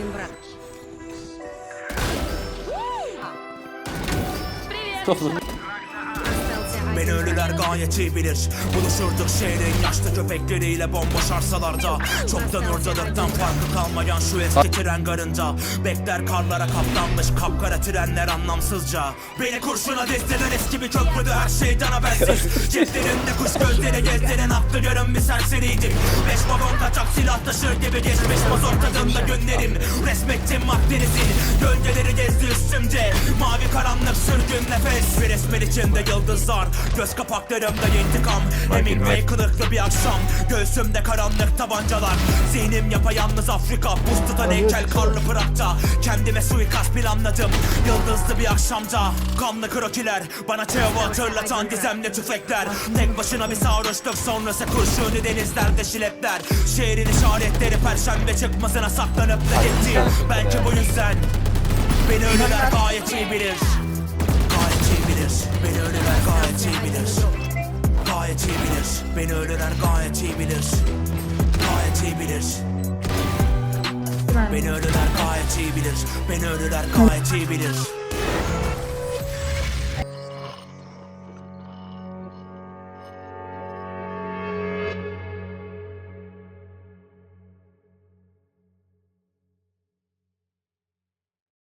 один враг. Привет! Beni ölüler gayet iyi bilir. Buluşurduk şehrin yaşlı köpekleriyle bomboş arsalarda. Çoktan ortalıktan farkı kalmayan şu eski tren garında. Bekler karlara kaplanmış kapkara trenler anlamsızca. Beni kurşuna destiler eski bir köprüdü her şeyden habersiz. Ceplerinde kuş gözleri gezdiren aklı yarım bir serseriydim. Beş balon kaçak silah taşır gibi geçmiş mazot tadında günlerim Resmettim Akdeniz'in gölgeleri gezdi üstümde sürgün nefes. Bir resmin içinde yıldızlar. Göz kapaklarımda intikam. Hemingway kılıklı bir akşam. Göğsümde karanlık tabancalar. Zihnim yapayalnız Afrika. Buz tutan heykel karlı Prag'da Kendime suikast planladım Yıldızlı bir akşamda. Kanlı krokiler. Bana Teo'yu hatırlatan gizemli tüfekler. Tek başına bir sarhoşluk sonrası kurşuni denizlerde şilepler Şehrin işaretleri perşembe çıkmasına saklanıp da gitti Belki bu yüzden Beni ölüler gayet iyi bilir bilir. Gayet iyi bilir. Beni ölüler gayet iyi bilir. Gayet iyi bilir. Beni ölüler gayet iyi bilir. Beni ölüler gayet iyi bilir